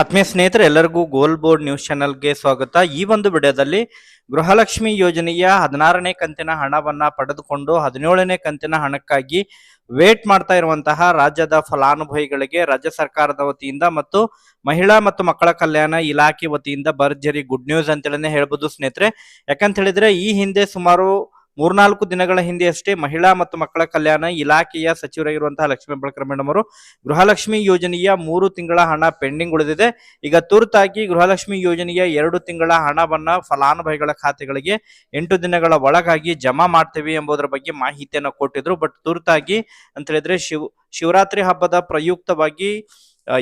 ಆತ್ಮೀಯ ಸ್ನೇಹಿತರೆ, ಎಲ್ಲರಿಗೂ ಗೋಲ್ ಬೋರ್ಡ್ ನ್ಯೂಸ್ ಚಾನೆಲ್ಗೆ ಸ್ವಾಗತ. ಈ ಒಂದು ವಿಡಿಯೋದಲ್ಲಿ ಗೃಹಲಕ್ಷ್ಮಿ ಯೋಜನೆಯ ಹದಿನಾರನೇ ಕಂತಿನ ಹಣವನ್ನ ಪಡೆದುಕೊಂಡು ಹದಿನೇಳನೇ ಕಂತಿನ ಹಣಕ್ಕಾಗಿ ವೇಟ್ ಮಾಡ್ತಾ ಇರುವಂತಹ ರಾಜ್ಯದ ಫಲಾನುಭವಿಗಳಿಗೆ ರಾಜ್ಯ ಸರ್ಕಾರದ ವತಿಯಿಂದ ಮತ್ತು ಮಹಿಳಾ ಮತ್ತು ಮಕ್ಕಳ ಕಲ್ಯಾಣ ಇಲಾಖೆ ವತಿಯಿಂದ ಭರ್ಜರಿ ಗುಡ್ ನ್ಯೂಸ್ ಅಂತೇಳಿ ಹೇಳ್ಬೋದು ಸ್ನೇಹಿತರೆ. ಯಾಕಂತ ಹೇಳಿದ್ರೆ, ಈ ಹಿಂದೆ ಸುಮಾರು ಮೂರ್ನಾಲ್ಕು ದಿನಗಳ ಹಿಂದೆ ಅಷ್ಟೇ ಮಹಿಳಾ ಮತ್ತು ಮಕ್ಕಳ ಕಲ್ಯಾಣ ಇಲಾಖೆಯ ಸಚಿವರಾಗಿರುವಂತಹ ಲಕ್ಷ್ಮೀ ಹೆಬ್ಬಾಳ್ಕರ್ ಮೇಡಮ್ ಅವರು ಗೃಹಲಕ್ಷ್ಮಿ ಯೋಜನೆಯ ಮೂರು ತಿಂಗಳ ಹಣ ಪೆಂಡಿಂಗ್ ಉಳಿದಿದೆ. ಈಗ ತುರ್ತಾಗಿ ಗೃಹಲಕ್ಷ್ಮಿ ಯೋಜನೆಯ ಎರಡು ತಿಂಗಳ ಹಣವನ್ನ ಫಲಾನುಭವಿಗಳ ಖಾತೆಗಳಿಗೆ ಎಂಟು ದಿನಗಳ ಒಳಗಾಗಿ ಜಮಾ ಮಾಡ್ತೇವೆ ಎಂಬುದರ ಬಗ್ಗೆ ಮಾಹಿತಿಯನ್ನು ಕೊಟ್ಟಿದ್ರು. ಬಟ್ ತುರ್ತಾಗಿ ಅಂತ ಹೇಳಿದ್ರೆ ಶಿವ, ಶಿವರಾತ್ರಿ ಹಬ್ಬದ ಪ್ರಯುಕ್ತವಾಗಿ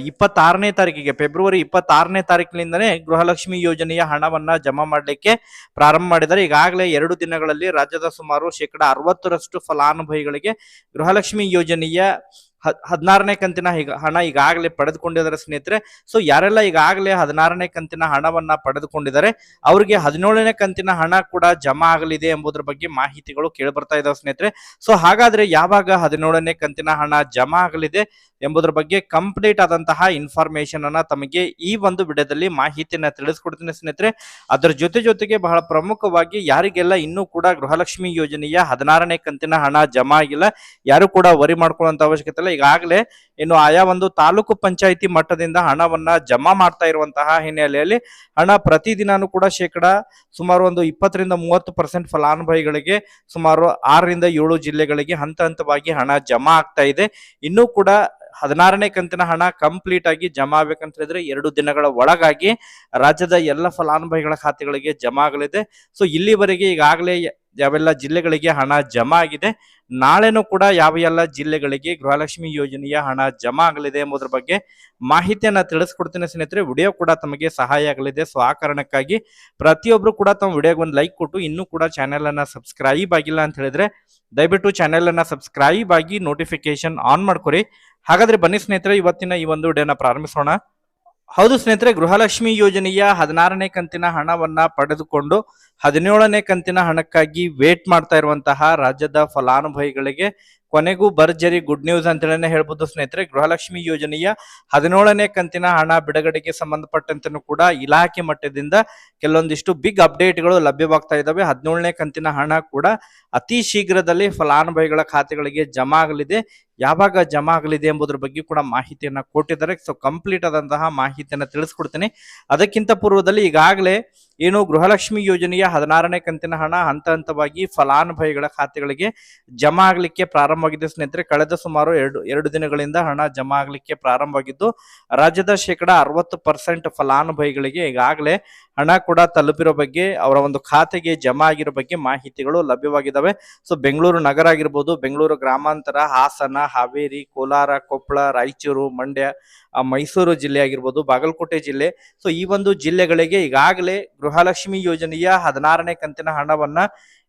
ಇಪ್ಪತ್ತಾರನೇ ತಾರೀಕಿಗೆ, ಫೆಬ್ರವರಿ ಇಪ್ಪತ್ತಾರನೇ ತಾರೀಕಿನಿಂದನೇ ಗೃಹಲಕ್ಷ್ಮಿ ಯೋಜನೆಯ ಹಣವನ್ನ ಜಮಾ ಮಾಡಲಿಕ್ಕೆ ಪ್ರಾರಂಭ ಮಾಡಿದ್ದಾರೆ. ಈಗಾಗಲೇ ಎರಡು ದಿನಗಳಲ್ಲಿ ರಾಜ್ಯದ ಸುಮಾರು ಶೇಕಡ ಅರವತ್ತರಷ್ಟು ಫಲಾನುಭವಿಗಳಿಗೆ ಗೃಹಲಕ್ಷ್ಮಿ ಯೋಜನೆಯ ಹದಿನಾರನೇ ಕಂತಿನ ಈಗ ಹಣ ಈಗಾಗಲೇ ಪಡೆದುಕೊಂಡಿದ್ದಾರೆ ಸ್ನೇಹಿತರೆ. ಸೊ ಯಾರೆಲ್ಲ ಈಗಾಗಲೇ ಹದಿನಾರನೇ ಕಂತಿನ ಹಣವನ್ನ ಪಡೆದುಕೊಂಡಿದ್ದಾರೆ, ಅವರಿಗೆ ಹದಿನೇಳನೇ ಕಂತಿನ ಹಣ ಕೂಡ ಜಮಾ ಆಗಲಿದೆ ಎಂಬುದರ ಬಗ್ಗೆ ಮಾಹಿತಿಗಳು ಕೇಳಿ ಬರ್ತಾ ಇದಾವೆ ಸ್ನೇಹಿತರೆ. ಸೊ ಹಾಗಾದ್ರೆ ಯಾವಾಗ ಹದಿನೇಳನೇ ಕಂತಿನ ಹಣ ಜಮಾ ಆಗಲಿದೆ? ಎಂಬುದರ ಬಗ್ಗೆ ಕಂಪ್ಲೀಟ್ ಆದಂತಹ ಇನ್ಫಾರ್ಮೇಶನ್ ಅನ್ನ ತಮಗೆ ಈ ಒಂದು ವಿಡಿಯೋದಲ್ಲಿ ಮಾಹಿತಿಯನ್ನ ತಿಳಿಸ್ಕೊಡ್ತೀನಿ ಸ್ನೇಹಿತರೆ. ಅದರ ಜೊತೆ ಜೊತೆಗೆ ಬಹಳ ಪ್ರಮುಖವಾಗಿ ಯಾರಿಗೆಲ್ಲ ಇನ್ನೂ ಕೂಡ ಗೃಹಲಕ್ಷ್ಮಿ ಯೋಜನೆಯ ಹದಿನಾರನೇ ಕಂತಿನ ಹಣ ಜಮಾ ಆಗಿಲ್ಲ, ಯಾರು ಕೂಡ ವರಿ ಮಾಡ್ಕೊಳ್ಳುವಂತ ಅವಶ್ಯಕತೆ ಇಲ್ಲ. ಈಗಾಗಲೇ ಇನ್ನು ಆಯಾ ಒಂದು ತಾಲೂಕು ಪಂಚಾಯಿತಿ ಮಟ್ಟದಿಂದ ಹಣವನ್ನ ಜಮಾ ಮಾಡ್ತಾ ಇರುವಂತಹ ಹಿನ್ನೆಲೆಯಲ್ಲಿ ಹಣ ಪ್ರತಿದಿನಾನು ಕೂಡ ಶೇಕಡ ಸುಮಾರು ಒಂದು ಇಪ್ಪತ್ತರಿಂದ ಮೂವತ್ತು ಪರ್ಸೆಂಟ್ ಫಲಾನುಭವಿಗಳಿಗೆ ಸುಮಾರು ಆರರಿಂದ ಏಳು ಜಿಲ್ಲೆಗಳಿಗೆ ಹಂತ ಹಂತವಾಗಿ ಹಣ ಜಮಾ ಆಗ್ತಾ ಇದೆ. ಇನ್ನೂ ಕೂಡ ಹದಿನಾರನೇ ಕಂತಿನ ಹಣ ಕಂಪ್ಲೀಟ್ ಆಗಿ ಜಮಾ ಆಗ್ಬೇಕಂತ ಹೇಳಿದ್ರೆ ಎರಡು ದಿನಗಳ ಒಳಗಾಗಿ ರಾಜ್ಯದ ಎಲ್ಲ ಫಲಾನುಭವಿಗಳ ಖಾತೆಗಳಿಗೆ ಜಮಾ ಆಗಲಿದೆ. ಸೊ ಇಲ್ಲಿವರೆಗೆ ಈಗಾಗಲೇ ಯಾವೆಲ್ಲ ಜಿಲ್ಲೆಗಳಿಗೆ ಹಣ ಜಮಾ ಆಗಿದೆ, ನಾಳೆನೂ ಕೂಡ ಯಾವ ಎಲ್ಲ ಜಿಲ್ಲೆಗಳಿಗೆ ಗೃಹಲಕ್ಷ್ಮಿ ಯೋಜನೆಯ ಹಣ ಜಮಾ ಆಗಲಿದೆ ಎಂಬುದರ ಬಗ್ಗೆ ಮಾಹಿತಿಯನ್ನ ತಿಳಿಸ್ಕೊಡ್ತೀನಿ ಸ್ನೇಹಿತರೆ. ವಿಡಿಯೋ ಕೂಡ ತಮಗೆ ಸಹಾಯ ಆಗಲಿದೆ. ಸೊ ಆ ಕಾರಣಕ್ಕಾಗಿ ಪ್ರತಿಯೊಬ್ರು ಕೂಡ ತಮ್ಮ ವಿಡಿಯೋಗೆ ಒಂದು ಲೈಕ್ ಕೊಟ್ಟು ಇನ್ನೂ ಕೂಡ ಚಾನೆಲ್ ಅನ್ನ ಸಬ್ಸ್ಕ್ರೈಬ್ ಆಗಿಲ್ಲ ಅಂತ ಹೇಳಿದ್ರೆ ದಯವಿಟ್ಟು ಚಾನೆಲ್ ಅನ್ನ ಸಬ್ಸ್ಕ್ರೈಬ್ ಆಗಿ ನೋಟಿಫಿಕೇಶನ್ ಆನ್ ಮಾಡ್ಕೊರಿ. ಹಾಗಾದ್ರೆ ಬನ್ನಿ ಸ್ನೇಹಿತರೆ, ಇವತ್ತಿನ ಈ ಒಂದು ವಿಡಿಯೋನ ಪ್ರಾರಂಭಿಸೋಣ. ಹೌದು ಸ್ನೇಹಿತರೆ, ಗೃಹಲಕ್ಷ್ಮಿ ಯೋಜನೆಯ ಹದಿನಾರನೇ ಕಂತಿನ ಹಣವನ್ನ ಪಡೆದುಕೊಂಡು ಹದಿನೇಳನೇ ಕಂತಿನ ಹಣಕ್ಕಾಗಿ ವೇಟ್ ಮಾಡ್ತಾ ಇರುವಂತಹ ರಾಜ್ಯದ ಫಲಾನುಭವಿಗಳಿಗೆ ಕೊನೆಗೂ ಭರ್ಜರಿ ಗುಡ್ ನ್ಯೂಸ್ ಅಂತೇಳಿ ಹೇಳ್ಬೋದು ಸ್ನೇಹಿತರೆ. ಗೃಹಲಕ್ಷ್ಮಿ ಯೋಜನೆಯ ಹದಿನೇಳನೇ ಕಂತಿನ ಹಣ ಬಿಡುಗಡೆಗೆ ಸಂಬಂಧಪಟ್ಟಂತೆ ಕೂಡ ಇಲಾಖೆ ಮಟ್ಟದಿಂದ ಕೆಲವೊಂದಿಷ್ಟು ಬಿಗ್ ಅಪ್ಡೇಟ್ಗಳು ಲಭ್ಯವಾಗ್ತಾ ಇದ್ದಾವೆ ಹದಿನೇಳನೇ ಕಂತಿನ ಹಣ ಕೂಡ ಅತಿ ಶೀಘ್ರದಲ್ಲಿ ಫಲಾನುಭವಿಗಳ ಖಾತೆಗಳಿಗೆ ಜಮಾ ಆಗಲಿದೆ. ಯಾವಾಗ ಜಮಾ ಆಗಲಿದೆ ಎಂಬುದರ ಬಗ್ಗೆ ಕೂಡ ಮಾಹಿತಿಯನ್ನ ಕೊಟ್ಟಿದ್ದಾರೆ. ಸೊ ಕಂಪ್ಲೀಟ್ ಆದಂತಹ ಮಾಹಿತಿಯನ್ನ ತಿಳಿಸ್ಕೊಡ್ತೀನಿ. ಅದಕ್ಕಿಂತ ಪೂರ್ವದಲ್ಲಿ ಈಗಾಗಲೇ ಏನು ಗೃಹಲಕ್ಷ್ಮಿ ಯೋಜನೆಯ ಹದಿನಾರನೇ ಕಂತಿನ ಹಣ ಹಂತ ಹಂತವಾಗಿ ಫಲಾನುಭವಿಗಳ ಖಾತೆಗಳಿಗೆ ಜಮಾ ಆಗಲಿಕ್ಕೆ ಪ್ರಾರಂಭವಾಗಿದೆ ಸ್ನೇಹಿತರೆ, ಕಳೆದ ಸುಮಾರು ಎರಡು ಎರಡು ದಿನಗಳಿಂದ ಹಣ ಜಮಾ ಆಗಲಿಕ್ಕೆ ಪ್ರಾರಂಭವಾಗಿದ್ದು, ರಾಜ್ಯದ ಶೇಕಡ ಅರವತ್ತು ಪರ್ಸೆಂಟ್ ಫಲಾನುಭವಿಗಳಿಗೆ ಈಗಾಗಲೇ ಹಣ ಕೂಡ ತಲುಪಿರೋ ಬಗ್ಗೆ, ಅವರ ಒಂದು ಖಾತೆಗೆ ಜಮಾ ಆಗಿರೋ ಬಗ್ಗೆ ಮಾಹಿತಿಗಳು ಲಭ್ಯವಾಗಿದ್ದಾವೆ ಸೊ, ಬೆಂಗಳೂರು ನಗರ ಆಗಿರ್ಬೋದು, ಬೆಂಗಳೂರು ಗ್ರಾಮಾಂತರ, ಹಾಸನ, ಹಾವೇರಿ, ಕೋಲಾರ, ಕೊಪ್ಪಳ, ರಾಯಚೂರು, ಮಂಡ್ಯ ಮೈಸೂರು ಜಿಲ್ಲೆ ಆಗಿರ್ಬೋದು, ಬಾಗಲಕೋಟೆ ಜಿಲ್ಲೆ. ಸೊ, ಈ ಒಂದು ಜಿಲ್ಲೆಗಳಿಗೆ ಈಗಾಗಲೇ ಗೃಹಲಕ್ಷ್ಮಿ ಯೋಜನೆಯ ಹದಿನಾರನೇ ಕಂತಿನ ಹಣವನ್ನ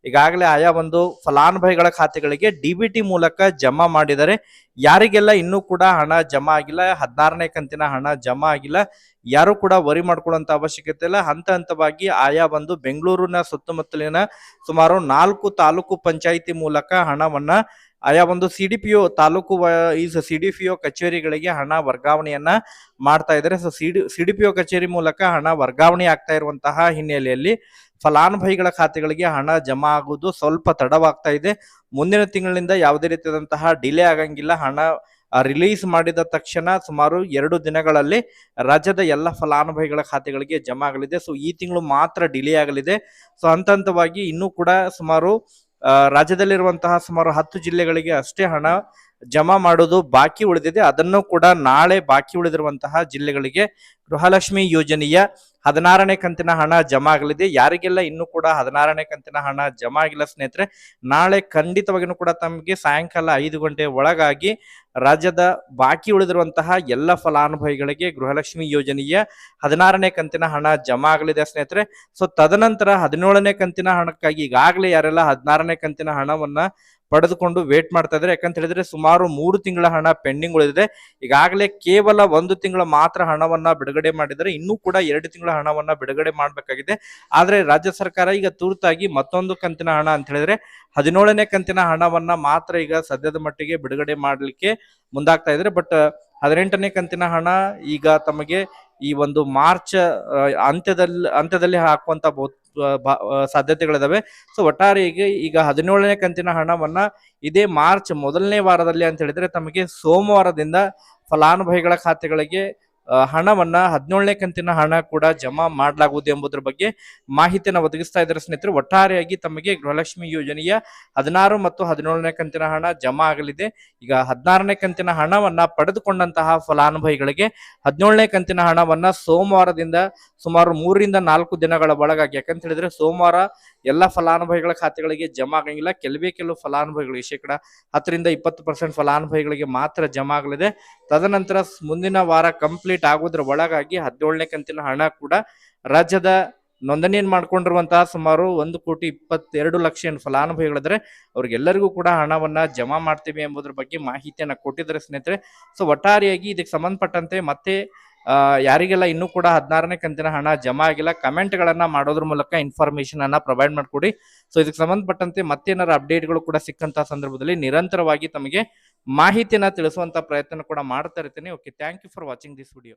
ಈಗಾಗಲೇ ಆಯಾ ಒಂದು ಫಲಾನುಭವಿಗಳ ಖಾತೆಗಳಿಗೆ ಡಿಬಿಟಿ ಮೂಲಕ ಜಮಾ ಮಾಡಿದರೆ ಯಾರಿಗೆಲ್ಲ ಇನ್ನೂ ಕೂಡ ಹಣ ಜಮಾ ಆಗಿಲ್ಲ, ಹದಿನಾರನೇ ಕಂತಿನ ಹಣ ಜಮಾ ಆಗಿಲ್ಲ, ಯಾರು ಕೂಡ ವರಿ ಮಾಡ್ಕೊಳ್ಳುವಂತ ಅವಶ್ಯಕತೆ ಇಲ್ಲ. ಹಂತ ಹಂತವಾಗಿ ಆಯಾ ಒಂದು ಬೆಂಗಳೂರಿನ ಸುತ್ತಮುತ್ತಲಿನ ಸುಮಾರು ನಾಲ್ಕು ತಾಲೂಕು ಪಂಚಾಯಿತಿ ಮೂಲಕ ಹಣವನ್ನ ಆಯಾ ಒಂದು ಸಿ ಡಿ ಪಿ ಒ ತಾಲೂಕು ಈಸ್ ಸಿ ಡಿ ಪಿ ಒ ಕಚೇರಿಗಳಿಗೆ ಹಣ ವರ್ಗಾವಣೆಯನ್ನ ಮಾಡ್ತಾ ಇದ್ದಾರೆ. ಸೊ ಪಿ ಒ ಕಚೇರಿ ಮೂಲಕ ಹಣ ವರ್ಗಾವಣೆ ಆಗ್ತಾ ಇರುವಂತಹ ಹಿನ್ನೆಲೆಯಲ್ಲಿ ಫಲಾನುಭವಿಗಳ ಖಾತೆಗಳಿಗೆ ಹಣ ಜಮಾ ಆಗುವುದು ಸ್ವಲ್ಪ ತಡವಾಗ್ತಾ ಇದೆ. ಮುಂದಿನ ತಿಂಗಳಿನಿಂದ ಯಾವುದೇ ರೀತಿಯಾದಂತಹ ಡಿಲೇ ಆಗಂಗಿಲ್ಲ. ಹಣ ರಿಲೀಸ್ ಮಾಡಿದ ತಕ್ಷಣ ಸುಮಾರು ಎರಡು ದಿನಗಳಲ್ಲಿ ರಾಜ್ಯದ ಎಲ್ಲ ಫಲಾನುಭವಿಗಳ ಖಾತೆಗಳಿಗೆ ಜಮಾ ಆಗಲಿದೆ. ಸೊ ಈ ತಿಂಗಳು ಮಾತ್ರ ಡಿಲೇ ಆಗಲಿದೆ. ಸೊ ಹಂತ ಹಂತವಾಗಿ ಇನ್ನೂ ಕೂಡ ಸುಮಾರು ರಾಜ್ಯದಲ್ಲಿರುವಂತಹ ಸುಮಾರು ಹತ್ತು ಜಿಲ್ಲೆಗಳಿಗೆ ಅಷ್ಟೇ ಹಣ ಜಮಾ ಮಾಡೋದು ಬಾಕಿ ಉಳಿದಿದೆ. ಅದನ್ನು ಕೂಡ ನಾಳೆ ಬಾಕಿ ಉಳಿದಿರುವಂತಹ ಜಿಲ್ಲೆಗಳಿಗೆ ಗೃಹಲಕ್ಷ್ಮಿ ಯೋಜನೆಯ ಹದಿನಾರನೇ ಕಂತಿನ ಹಣ ಜಮಾ ಆಗಲಿದೆ. ಯಾರಿಗೆಲ್ಲ ಇನ್ನೂ ಕೂಡ ಹದಿನಾರನೇ ಕಂತಿನ ಹಣ ಜಮಾ ಆಗಿಲ್ಲ ಸ್ನೇಹಿತರೆ, ನಾಳೆ ಖಂಡಿತವಾಗಿಯೂ ಕೂಡ ತಮಗೆ ಸಾಯಂಕಾಲ ಐದು ಗಂಟೆ ಒಳಗಾಗಿ ರಾಜ್ಯದ ಬಾಕಿ ಉಳಿದಿರುವಂತಹ ಎಲ್ಲ ಫಲಾನುಭವಿಗಳಿಗೆ ಗೃಹಲಕ್ಷ್ಮಿ ಯೋಜನೆಯ ಹದಿನಾರನೇ ಕಂತಿನ ಹಣ ಜಮಾ ಆಗಲಿದೆ ಸ್ನೇಹಿತರೆ. ಸೊ ತದನಂತರ ಹದಿನೇಳನೇ ಕಂತಿನ ಹಣಕ್ಕಾಗಿ ಈಗಾಗಲೇ ಯಾರೆಲ್ಲ ಹದಿನಾರನೇ ಕಂತಿನ ಹಣವನ್ನ ಪಡೆದುಕೊಂಡು ವೇಟ್ ಮಾಡ್ತಾ ಇದ್ದಾರೆ. ಯಾಕಂತ ಹೇಳಿದ್ರೆ ಸುಮಾರು ಮೂರು ತಿಂಗಳ ಹಣ ಪೆಂಡಿಂಗ್ ಉಳಿದಿದೆ. ಈಗಾಗಲೇ ಕೇವಲ ಒಂದು ತಿಂಗಳ ಮಾತ್ರ ಹಣವನ್ನ ಬಿಡುಗಡೆ ಮಾಡಿದರೆ ಇನ್ನೂ ಕೂಡ ಎರಡು ತಿಂಗಳ ಹಣವನ್ನ ಬಿಡುಗಡೆ ಮಾಡಬೇಕಾಗಿದೆ. ಆದ್ರೆ ರಾಜ್ಯ ಸರ್ಕಾರ ಈಗ ತುರ್ತಾಗಿ ಮತ್ತೊಂದು ಕಂತಿನ ಹಣ ಅಂತ ಹೇಳಿದ್ರೆ ಹದಿನೇಳನೇ ಕಂತಿನ ಹಣವನ್ನ ಮಾತ್ರ ಈಗ ಸದ್ಯದ ಮಟ್ಟಿಗೆ ಬಿಡುಗಡೆ ಮಾಡಲಿಕ್ಕೆ ಮುಂದಾಗ್ತಾ ಇದ್ರೆ ಬಟ್ ಹದಿನೆಂಟನೇ ಕಂತಿನ ಹಣ ಈಗ ತಮಗೆ ಈ ಒಂದು ಮಾರ್ಚ್ ಅಂತ್ಯದಲ್ಲಿ ಅಂತ್ಯದಲ್ಲಿ ಹಾಕುವಂತ ಸಾಧ್ಯತೆಗಳಿದಾವೆ. ಸೊ ಒಟ್ಟಾರೆಯಾಗಿ ಈಗ ಹದಿನೇಳನೇ ಕಂತಿನ ಹಣವನ್ನ ಇದೇ ಮಾರ್ಚ್ ಮೊದಲನೇ ವಾರದಲ್ಲಿ ಅಂತ ಹೇಳಿದ್ರೆ ತಮಗೆ ಸೋಮವಾರದಿಂದ ಫಲಾನುಭವಿಗಳ ಖಾತೆಗಳಿಗೆ ಹಣವನ್ನ ಹದಿನೇಳನೇ ಕಂತಿನ ಹಣ ಕೂಡ ಜಮಾ ಮಾಡಲಾಗುವುದು ಎಂಬುದರ ಬಗ್ಗೆ ಮಾಹಿತಿಯನ್ನು ಒದಗಿಸ್ತಾ ಇದ್ದಾರೆ ಸ್ನೇಹಿತರು. ಒಟ್ಟಾರೆಯಾಗಿ ತಮಗೆ ಗೃಹಲಕ್ಷ್ಮಿ ಯೋಜನೆಯ ಹದಿನಾರು ಮತ್ತು ಹದಿನೇಳನೇ ಕಂತಿನ ಹಣ ಜಮಾ ಆಗಲಿದೆ. ಈಗ ಹದಿನಾರನೇ ಕಂತಿನ ಹಣವನ್ನ ಪಡೆದುಕೊಂಡಂತಹ ಫಲಾನುಭವಿಗಳಿಗೆ ಹದಿನೇಳನೇ ಕಂತಿನ ಹಣವನ್ನ ಸೋಮವಾರದಿಂದ ಸುಮಾರು ಮೂರರಿಂದ ನಾಲ್ಕು ದಿನಗಳ ಒಳಗಾಗಿ, ಯಾಕಂತ ಹೇಳಿದ್ರೆ ಸೋಮವಾರ ಎಲ್ಲ ಫಲಾನುಭವಿಗಳ ಖಾತೆಗಳಿಗೆ ಜಮಾ ಆಗಂಗಿಲ್ಲ. ಕೆಲವೇ ಕೆಲವು ಫಲಾನುಭವಿಗಳಿಗೆ ಶೇಕಡ ಹತ್ತರಿಂದ ಇಪ್ಪತ್ತು ಪರ್ಸೆಂಟ್ ಫಲಾನುಭವಿಗಳಿಗೆ ಮಾತ್ರ ಜಮಾ ಆಗಲಿದೆ. ತದನಂತರ ಮುಂದಿನ ವಾರ ಕಂಪ್ಲೀಟ್ ಆಗೋದ್ರ ಒಳಗಾಗಿ ಹದಿನೇಳನೇ ಕಂತಿನ ಹಣ ಕೂಡ ರಾಜ್ಯದ ನೋಂದಣಿಯನ್ನು ಮಾಡ್ಕೊಂಡಿರುವಂತಹ ಸುಮಾರು ಒಂದು ಕೋಟಿ ಇಪ್ಪತ್ತೆರಡು ಲಕ್ಷ ಏನು ಫಲಾನುಭವಿಗಳಿದ್ರೆ ಅವ್ರಿಗೆಲ್ಲರಿಗೂ ಕೂಡ ಹಣವನ್ನ ಜಮಾ ಮಾಡ್ತೀವಿ ಎಂಬುದ್ರ ಬಗ್ಗೆ ಮಾಹಿತಿಯನ್ನ ಕೊಟ್ಟಿದ್ದಾರೆ ಸ್ನೇಹಿತರೆ. ಸೊ ಒಟ್ಟಾರೆಯಾಗಿ ಇದಕ್ಕೆ ಸಂಬಂಧಪಟ್ಟಂತೆ ಮತ್ತೆ ಯಾರಿಗೆಲ್ಲ ಇನ್ನೂ ಕೂಡ ಹದಿನಾರನೇ ಕಂತಿನ ಹಣ ಜಮಾ ಆಗಿಲ್ಲ ಕಮೆಂಟ್ ಗಳನ್ನ ಮಾಡೋದ್ರ ಮೂಲಕ ಇನ್ಫಾರ್ಮೇಶನ್ ಅನ್ನ ಪ್ರೊವೈಡ್ ಮಾಡ್ಕೊಡಿ. ಸೊ ಇದಕ್ಕೆ ಸಂಬಂಧಪಟ್ಟಂತೆ ಮತ್ತೇನಾರ ಅಪ್ಡೇಟ್ಗಳು ಕೂಡ ಸಿಕ್ಕಂತ ಸಂದರ್ಭದಲ್ಲಿ ನಿರಂತರವಾಗಿ ತಮಗೆ ಮಾಹಿತಿನ ತಿಳಿಸುವಂತ ಪ್ರಯತ್ನ ಕೂಡ ಮಾಡ್ತಾ ಇರ್ತೀನಿ. Okay thank you for watching this video